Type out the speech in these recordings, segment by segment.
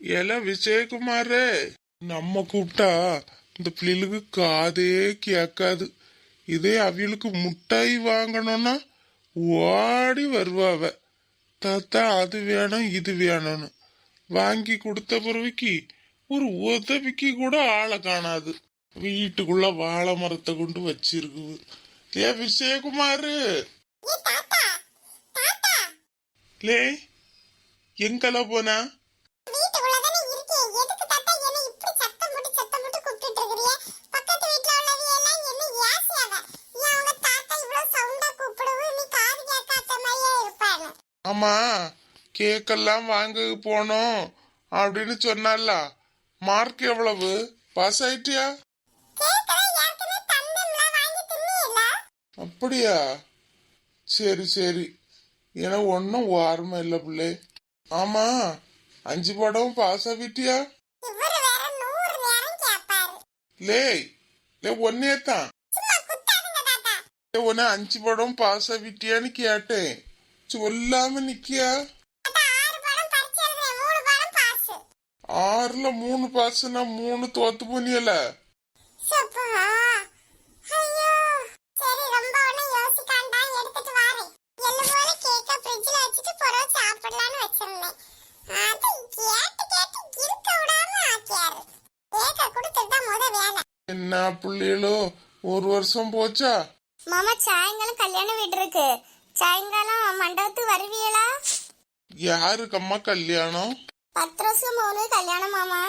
ஏல விஜயகுமாரு நம்ம கூப்பிட்டா இந்த பிள்ளைகளுக்கு காதே கேட்காது. இதே அவியலுக்கு முட்டாய் வாங்கணும்னா ஓடி வருவாவ. தாத்தா அது வேணும் இது வேணும்னு. வாங்கி கொடுத்த பிறவிக்கு ஒரு உதவிக்கு கூட ஆளை காணாது. வீட்டுக்குள்ள வாழை மரத்தை கொண்டு வச்சிருக்கு ஏ விஜயகுமாரு! லே எங்கல போனா? அம்மா கேக்கெல்லாம் வாங்க போனோம். அப்படின்னு சொன்னால மார்க் எவ்வளவு? பாஸ் ஆயிட்டியா? அப்படியா? சரி சரி. ஏன்னா ஒன்றும் ஓரமா இல்லை பிள்ளை. ஆமா அஞ்சு படம் பாஸ் ஆகிட்டியா? இவரு லே லே ஒன்னே தான் சும்மா உன்னை அஞ்சு படம் பாஸ் ஆகிட்டியான்னு கேட்டேன். சொல்லாம நிக்கியா? ஆறுல மூணு பாஸ்னா மூணு தோத்து போனியல என்ன பிள்ளைகளோ ஒரு வருஷம் போச்சா? மாமா சாயங்காலம் கல்யாண வீடு இருக்கு. சாயங்காலம் மண்டபத்துக்கு வருவீங்களா? யாருக்கம்மா கல்யாணம்? வருஷம் போகுது கல்யாணம் மாமா.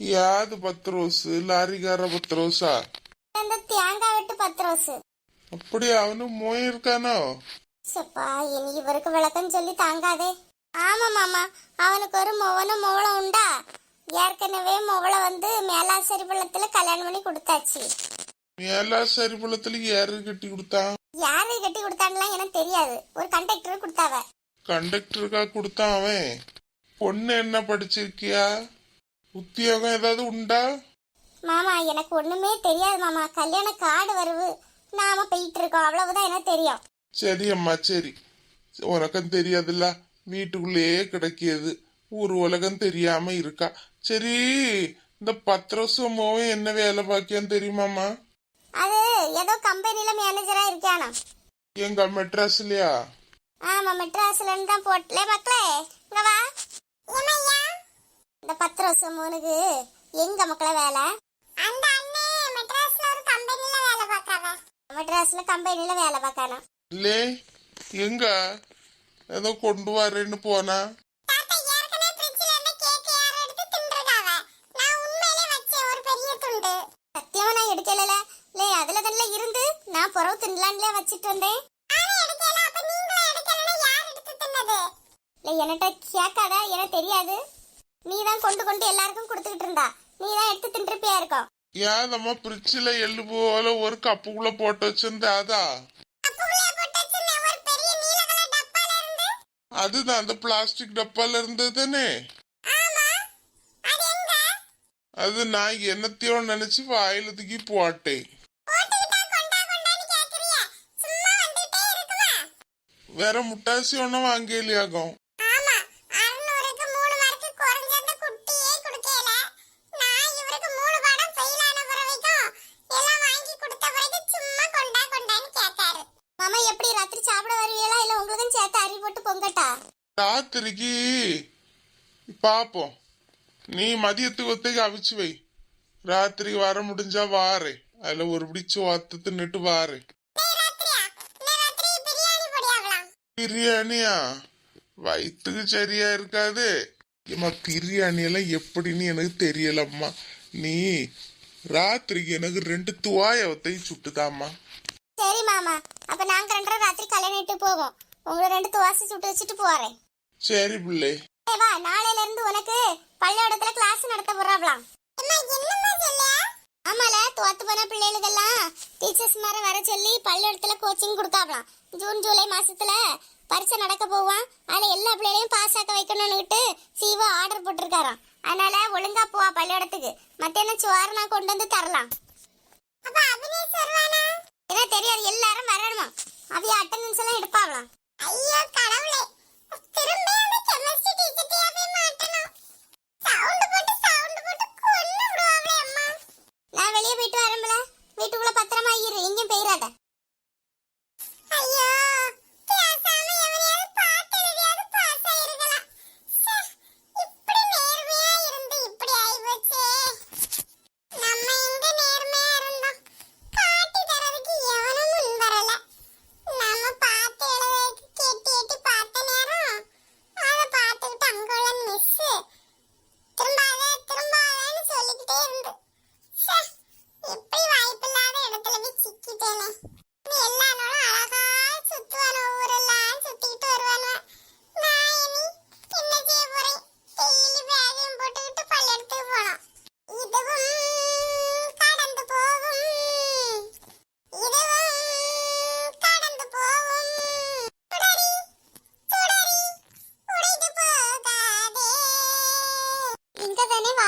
யாது பத்து ரோஸு லாரிக்கார பத்து ரோஸா அந்த தேங்காய் வெட்டு பத்து ரோஸ் அப்படி அவனு மோய் இருக்கானோ? சப்பா இனி இவருக்கு விளக்கம் சொல்லி தாங்காதே. ஆமா மாமா அவனுக்கு ஒரு மொவனும் மொவளம் உண்டா? ஏற்கனவே மொவளை வந்து மேலாசரி பள்ளத்துல கல்யாணம் பண்ணி கொடுத்தாச்சு. மேலா சரிபுலத்துல யாரு கட்டி கொடுத்தான் யாரு கட்டி கொடுத்தாங்கலாம் எனக்கு தெரியாது. ஒரு கண்டக்டர் கொடுத்தாவ கண்டக்டருக்கா கொடுத்தான் அவன்? பொண்ணு என்ன படிச்சிருக்கியா? உத்தியோகம் ஏதாவது உண்டா? மாமா எனக்கு ஒண்ணுமே தெரியாது மாமா. கல்யாண கார்டு வருவு. நாம போயிட்டு இருக்கோம். அவ்வளவுதான் எனக்கு தெரியும். சரி அம்மா சரி. உனக்கும் தெரியாதுல்ல. வீட்டுக்குள்ளேயே கிடைக்கியது. ஒரு உலகம் தெரியாம இருக்கா. சரி இந்த மோவன் என்ன வேலை பாக்கியான்னு தெரியுமாம்மா ஏதோ கம்பெனில மேனேஜரா இருக்கானா எங்க மெட்ராஸ்லயா ஆமா மெட்ராஸ்ல இருந்து தான் போட்டல மக்களே. இங்க வா. இந்த பத்து வருஷம் மூணுக்கு எங்க மக்களே வேலை? அந்த அண்ணே மெட்ராஸ்ல ஒரு கம்பெனில வேலை பார்க்கறாங்க மெட்ராஸ்ல கம்பெனில வேலை பார்க்கறானா இல்லே எங்க? ஏதோ கொண்டு வரேன்னு போனா தாத்தா ஏற்கனவே ஃப்ரிட்ஜ்ல இருந்த கேக் யார் எடுத்து தின்றுடாவ நான் உண்மையிலே வச்சேன் ஒரு பெரிய துண்டு சத்தியமா நான் எடுக்கலல லே அதுல தானே இருந்து நான் புறவு தின்னலாம்ல வச்சிட்டு வந்தேன் எடுக்கல அப்ப நீங்களும் எடுக்கலனா யார் எடுத்து தின்னது? லே என்கிட்ட கேட்காத? எனக்கு தெரியாது. நீ தான் கொண்டு கொண்டு எல்லாருக்கும் கொடுத்துக்கிட்டு இருந்தா. நீ தான் எடுத்து தின்றுப்பியா இருக்கும்? ஏதம்மா பிரிட்ஜில் எள்ளு போல ஒரு கப்புக்குள்ள போட்டு வச்சிருந்த அதா அதுதான் அந்த பிளாஸ்டிக் டப்பால இருந்தது தானே? அது நான் என்னத்தையோ நினைச்சு வாயில தூக்கி போட்டேன் வேற முட்டாசி ஒன்றும் வாங்கலையாகும் ஆமா அறுநூறுக்கு மூணு மார்க்கு குறைஞ்ச குட்டியே கொடுக்கல நான் இவருக்கு மூணு பாடம் ஃபெயில் ஆன பிறவைக்கும் எல்லாம் வாங்கி கொடுத்த பிறகு சும்மா கொண்டா கொண்டான்னு கேட்டாரு. மாமா எப்படி ராத்திரி சாப்பிட வருவீங்களா? இல்ல உங்களுக்கும் சேர்த்து அரி போட்டு பொங்கட்டா? ராத்திரிக்கு பாப்போம். நீ மதியத்துக்கு ஒத்தைக்கு அவிச்சு வை. ராத்திரி வர முடிஞ்சா வாரேன் அதுல ஒரு பிடிச்சு வாத்து தின்னுட்டு வாரேன் பிரியாணியா? வயிற்றுக்கு சரியா இருக்காது. ஏம்மா பிரியாணி எல்லாம் எப்படின்னு எனக்கு தெரியலம்மா. நீ ராத்திரிக்கு எனக்கு ரெண்டு துவாயவத்தை சுட்டுதாம்மா. சரி மாமா. அப்ப நாங்க ரெண்டரை ராத்திரி கல்யாணிட்டு போவோம். உங்களை ரெண்டு துவாசி சுட்டு வச்சுட்டு போறேன். சரி பிள்ளை. வா நாளையில இருந்து உனக்கு பள்ளியோடத்துல கிளாஸ் நடத்த போறாங்களாம் ஆமால தோத்து போன பிள்ளைகளுக்கெல்லாம் டீச்சர்ஸ் மார வர சொல்லி பள்ளியோடத்துல கோச்சிங் கொடுத்தாங்களாம் ஜூன் ஜூலை மாசத்துல பரீட்சை நடக்க போவான். அதுல எல்லா பிள்ளைகளையும் பாஸ் ஆக்க வைக்கணும்னுட்டு சிவா ஆர்டர் போட்டிருக்காராம். அதனால ஒழுங்கா போவா பள்ளியோடத்துக்கு மத்தியானம் சோறு நான் கொண்டு வந்து தரலாம். ஏன்னா தெரியாது எல்லாரும் வரணுமா? அவைய அட்டண்டன்ஸ் எல்லாம் எடுப்பாங்களாம். ஐயோ கடவுளே. ಇರೋದ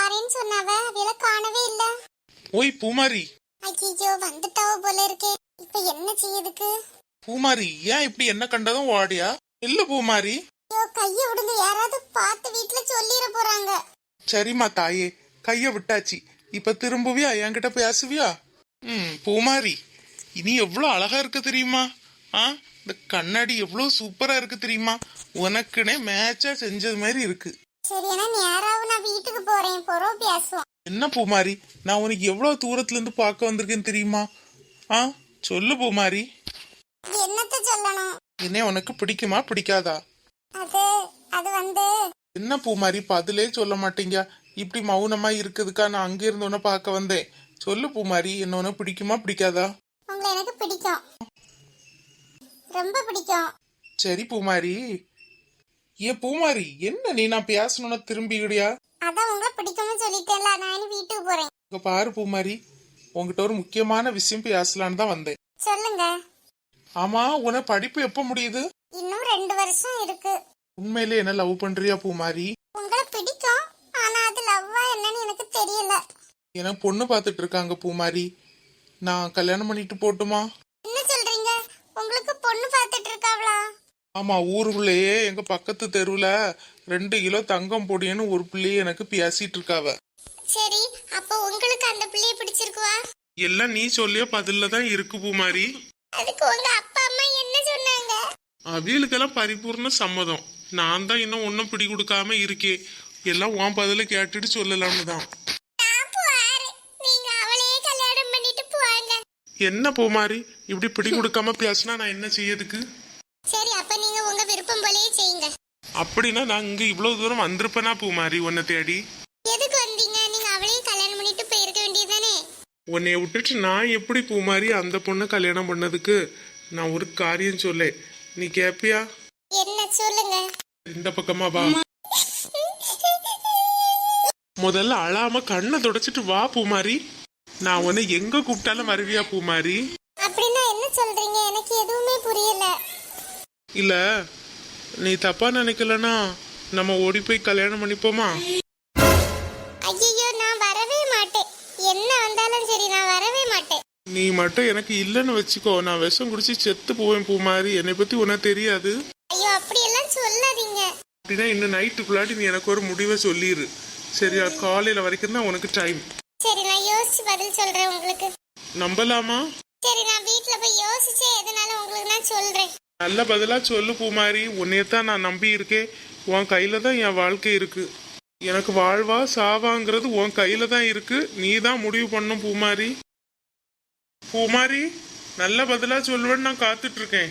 வாரேன்னு சொன்னாவ? அவையில காணவே இல்ல. ஓய் பூமாரி. ஐயோ வந்துட்டாவ போல இருக்கே. இப்ப என்ன செய்யுதுக்கு பூமாரி ஏன் இப்படி என்ன கண்டதும் ஓடியா? இல்ல பூமாரி. ஐயோ கைய விடுங்க யாராவது பார்த்து வீட்டுல சொல்லிட போறாங்க. சரிம்மா தாயே கைய விட்டாச்சு. இப்ப திரும்பவியா? என்கிட்ட பேசுவியா? ம் பூமாரி இனி எவ்வளவு அழகா இருக்கு தெரியுமா? ஆ இந்த கண்ணாடி எவ்வளவு சூப்பரா இருக்கு தெரியுமா? உனக்குனே மேட்சா செஞ்சது மாதிரி இருக்கு. சரி நேராவும் நான் வீட்டுக்கு போறேன். பொறவு பேசுவோம். என்ன பூமாரி? நான் உனக்கு எவ்வளவு தூரத்துல இருந்து பார்க்க வந்திருக்கேன்னு தெரியுமா? ஆ? சொல்லு பூமாரி. என்னத்த சொல்லணும்? என்ன உனக்கு பிடிக்குமா பிடிக்காதா? அது அது வந்து என்ன பூமாரி பதிலே சொல்ல மாட்டீங்க. இப்படி மௌனமா இருக்குதுக்கா நான் அங்க இருந்து உன்னை பார்க்க வந்தேன். சொல்லு பூமாரி என்ன உனக்கு பிடிக்குமா பிடிக்காதா? உங்களை எனக்கு பிடிக்கும். ரொம்ப பிடிக்கும். சரி பூமாரி ஏன் பூமாரி என்ன நீ நான் பேசணும்னா திரும்பிக்கிடியா அதான் உங்களை பிடிக்கும்னு சொல்லிட்டேன்ல நான் இனி வீட்டுக்கு போறேன். இங்க பாரு பூமாரி உன்கிட்ட ஒரு முக்கியமான விஷயம் பேசலான்னு தான் வந்தேன். சொல்லுங்க. ஆமா உன படிப்பு எப்ப முடியுது? இன்னும் ரெண்டு வருஷம் இருக்கு. உண்மையிலே என்ன லவ் பண்றியா பூமாரி? உங்களை பிடிக்கும் ஆனா அது லவ்வா என்னன்னு எனக்கு தெரியல. எனக்கு பொண்ணு பார்த்துட்டு இருக்காங்க பூமாரி. நான் கல்யாணம் பண்ணிட்டு போட்டுமா? என்ன சொல்றீங்க? உங்களுக்கு ஆமா ஊருக்குள்ளேயே எங்க பக்கத்து தெருவுல ரெண்டு கிலோ தங்கம் பொடின்னு ஒரு பிள்ளைய எனக்கு பேசிட்டு இருக்காவ. சரி அப்போ உங்களுக்கு அந்த பிள்ளைய பிடிச்சிருக்குவா? எல்லாம் நீ சொல்லிய பதில்ல தான் இருக்கு பூமாரி. அதுக்கு உங்க அப்பா அம்மா என்ன சொன்னாங்க? அவியலுக்கெல்லாம் பரிபூர்ண சம்மதம். நான் தான் இன்னும் ஒன்னும் பிடி கொடுக்காம இருக்கேன் எல்லாம் உன் பதில கேட்டுட்டு சொல்லலாம்னு தான். நான் போறேன் நீங்க அவளையே கல்யாணம் பண்ணிட்டு போவாங்க என்ன பூமாரி? இப்படி பிடி கொடுக்காம பேசினா நான் என்ன செய்யறதுக்கு சரி அப்ப நீங்க உங்க விருப்பம் போலயே செய்யுங்க அப்படின்னா நான் இங்க இவ்வளவு தூரம் வந்திருப்பேனா பூமாரி உன்னை தேடி? எதுக்கு வந்தீங்க? நீங்க அவளையும் கல்யாணம் பண்ணிட்டு போயிருக்க வேண்டியதுதானே? உன்னைய விட்டுட்டு நான் எப்படி பூமாரி அந்த பொண்ணை கல்யாணம் பண்ணதுக்கு நான் ஒரு காரியம் சொல்ல நீ கேப்பியா? என்ன சொல்லுங்க? இந்த பக்கமா வா. முதல்ல அழாம கண்ணை தொடச்சிட்டு வா பூமாரி. நான் உன்னை எங்க கூப்பிட்டாலும் வருவியா பூமாரி? அப்படின்னா என்ன சொல்றீங்க? எனக்கு எதுவுமே புரியல. இல்ல நீ தப்பா நினைக்கலனா நம்ம ஓடி போய் கல்யாணம் பண்ணிப்போமா? ஐயோ நான் வரவே மாட்டேன். என்ன வந்தாலும் சரி நான் வரவே மாட்டேன். நீ மட்டும் எனக்கு இல்லைன்னு வச்சுக்கோ. நான் விஷம் குடிச்சு செத்து போவேன் பூமாரி என்னை பத்தி உனக்கு தெரியாது. ஐயோ அப்படியெல்லாம் சொல்லாதீங்க. அப்படின்னா இன்னும் நைட்டுக்குள்ளாடி நீ எனக்கு ஒரு முடிவை சொல்லிடு சரியா? காலையில வரைக்கும் தான் உனக்கு டைம் சரி நான் யோசிச்சு பதில் சொல்றேன் உங்களுக்கு. நம்பலாமா? சரி நான் வீட்ல போய் யோசிச்சே எதனால உங்களுக்கு நான் சொல்றேன். நல்ல பதிலாக சொல்லு பூமாரி. உன்னையத்தான் நான் நம்பி இருக்கேன். உன் கையில் தான் என் வாழ்க்கை இருக்குது எனக்கு வாழ்வா சாவாங்கிறது உன் கையில தான் இருக்கு. நீ தான் முடிவு பண்ணும் பூமாரி. பூமாரி நல்ல பதிலா சொல்லுவேன்னு நான் காத்துட்ருக்கேன்